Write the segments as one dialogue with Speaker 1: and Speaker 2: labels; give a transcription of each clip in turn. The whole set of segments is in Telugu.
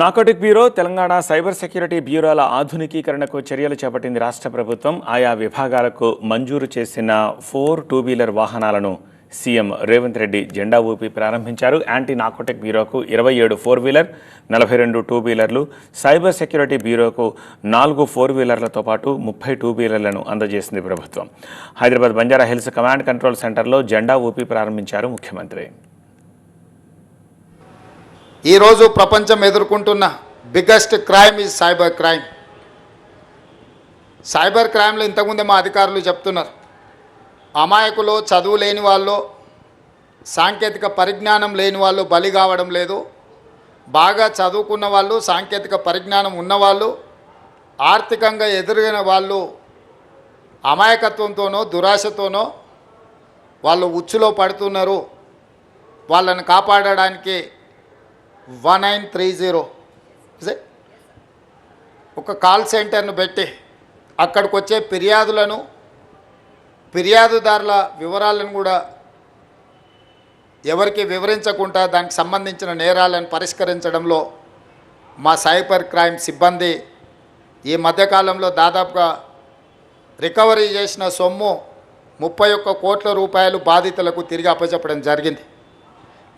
Speaker 1: Narcotic bureau Telangana cyber security బ్యూరోల ఆధునికీకరణకు చర్యలు చేపట్టింది రాష్ట్ర ప్రభుత్వం. ఆయా విభాగాలకు మంజూరు చేసిన ఫోర్ టూ వీలర్ వాహనాలను సీఎం రేవంత్ రెడ్డి జెండా ఊపి ప్రారంభించారు. యాంటీ నాకోటిక్ బ్యూరోకు ఇరవై ఏడు ఫోర్ వీలర్ నలభై రెండు టూ వీలర్లు సైబర్ సెక్యూరిటీ బ్యూరోకు నాలుగు ఫోర్ వీలర్లతో పాటు ముప్పై టూ వీలర్లను అందజేసింది ప్రభుత్వం. Hyderabad Banjara hills command control సెంటర్లో జెండా ఊపి ప్రారంభించారు ముఖ్యమంత్రి.
Speaker 2: ఈరోజు ప్రపంచం ఎదుర్కొంటున్న biggest crime is cyber crime cyber క్రైమ్లో ఇంతకుముందే మా అధికారులు చెప్తున్నారు. అమాయకులు చదువు లేని వాళ్ళు సాంకేతిక పరిజ్ఞానం లేని వాళ్ళు బలి కావడం లేదు. బాగా చదువుకున్న వాళ్ళు సాంకేతిక పరిజ్ఞానం ఉన్నవాళ్ళు ఆర్థికంగా ఎదురైన వాళ్ళు అమాయకత్వంతోనో దురాశతోనో వాళ్ళు ఉచ్చులో పడుతున్నారు. వాళ్ళని కాపాడడానికి వన్ నైన్ త్రీ జీరో. ఒక కాల్ సెంటర్ను పెట్టి అక్కడికి వచ్చే ఫిర్యాదులను ఫిర్యాదుదారుల వివరాలను కూడా ఎవరికి వివరించకుండా దానికి సంబంధించిన నేరాలను పరిష్కరించడంలో మా సైబర్ క్రైమ్ సిబ్బంది ఈ మధ్యకాలంలో దాదాపుగా రికవరీ చేసిన సొమ్ము ముప్పై ఒక్క కోట్ల రూపాయలు బాధితులకు తిరిగి అప్పచెప్పడం జరిగింది.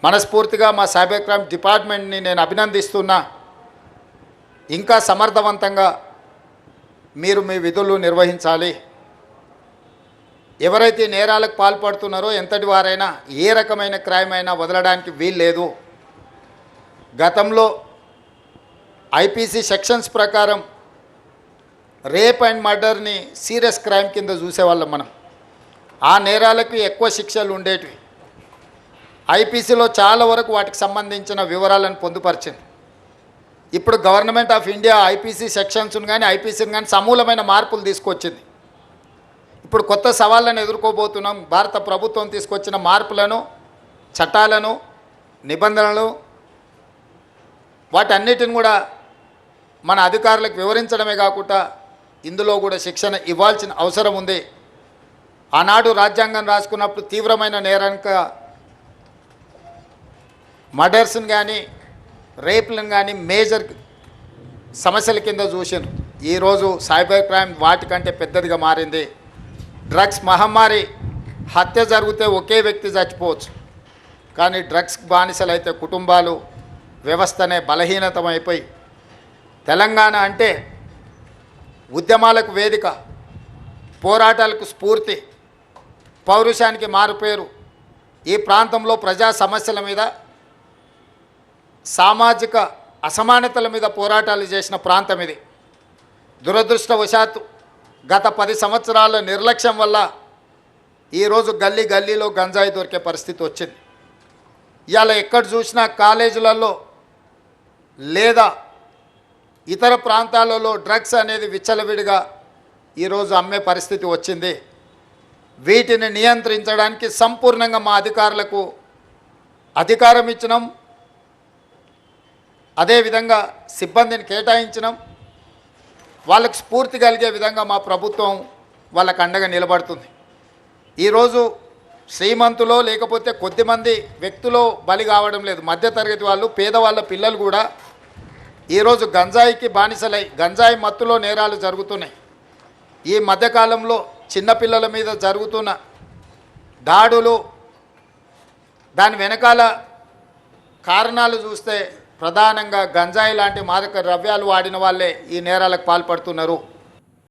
Speaker 2: మనస్ఫూర్తిగా మా సైబర్ క్రైమ్ డిపార్ట్మెంట్ని నేను అభినందిస్తున్నా. ఇంకా సమర్థవంతంగా మీరు మీ విధులు నిర్వహించాలి. ఎవరైతే నేరాలకు పాల్పడుతున్నారో ఎంతటి వారైనా ఏ రకమైన క్రైమ్ అయినా వదలడానికి వీల్లేదు. గతంలో ఐపీసీ సెక్షన్స్ ప్రకారం రేప్ అండ్ మర్డర్ని సీరియస్ క్రైమ్ కింద చూసేవాళ్ళం మనం. ఆ నేరాలకు ఎక్కువ శిక్షలు ఉండేటివి. ఐపీసీలో చాలా వరకు వాటికి సంబంధించిన వివరాలను పొందుపరిచింది. ఇప్పుడు గవర్నమెంట్ ఆఫ్ ఇండియా ఐపీసీ సెక్షన్స్ను కానీ ఐపీసీని కానీ సమూలమైన మార్పులు తీసుకొచ్చింది. ఇప్పుడు కొత్త సవాళ్ళను ఎదుర్కోబోతున్నాం. భారత ప్రభుత్వం తీసుకొచ్చిన మార్పులను చట్టాలను నిబంధనలు వాటన్నిటిని కూడా మన అధికారులకు వివరించడమే కాకుండా ఇందులో కూడా శిక్షణ ఇవ్వాల్సిన అవసరం ఉంది. ఆనాడు రాజ్యాంగం రాసుకున్నప్పుడు తీవ్రమైన నేరానికి మర్డర్స్ని కానీ రేపులను కానీ మేజర్ సమస్యల కింద చూసాను ఈరోజు సైబర్ క్రైమ్ వాటికంటే పెద్దదిగా మారింది. డ్రగ్స్ మహమ్మారి హత్య జరిగితే ఒకే వ్యక్తి చచ్చిపోవచ్చు. కానీ డ్రగ్స్ బానిసలైతే కుటుంబాలు వ్యవస్థనే బలహీనతమైపోయి తెలంగాణ అంటే ఉద్యమాలకు వేదిక పోరాటాలకు స్ఫూర్తి పౌరుషానికి మారుపేరు. ఈ ప్రాంతంలో ప్రజా సమస్యల మీద సామాజిక అసమానతల మీద పోరాటాలు చేసిన ప్రాంతం ఇది. దురదృష్టవశాత్తు గత పది సంవత్సరాల నిర్లక్ష్యం వల్ల ఈరోజు గల్లీ గల్లీలో గంజాయి దొరికే పరిస్థితి వచ్చింది. ఇవాళ ఎక్కడ చూసినా కాలేజీలలో లేదా ఇతర ప్రాంతాలలో డ్రగ్స్ అనేది విచ్చలవిడిగా ఈరోజు అమ్మే పరిస్థితి వచ్చింది. వీటిని నియంత్రించడానికి సంపూర్ణంగా మా అధికారులకు అధికారం ఇచ్చినాం. అదేవిధంగా సిబ్బందిని కేటాయించినాం. వాళ్ళకు స్ఫూర్తి కలిగే విధంగా మా ప్రభుత్వం వాళ్ళకు అండగా నిలబడుతుంది. ఈరోజు శ్రీమంతులో లేకపోతే కొద్దిమంది వ్యక్తులు బలి కావడం లేదు. మధ్యతరగతి వాళ్ళు పేదవాళ్ళ పిల్లలు కూడా ఈరోజు గంజాయికి బానిసలై గంజాయి మత్తులో నేరాలు జరుగుతున్నాయి. ఈ మధ్యకాలంలో చిన్నపిల్లల మీద జరుగుతున్న దాడులు దాని వెనకాల కారణాలు చూస్తే ప్రధానంగా గంజాయి లాంటి మాదక ద్రవ్యాలు వాడిన వాళ్ళే ఈ నేరాలకు పాల్పడుతున్నారు.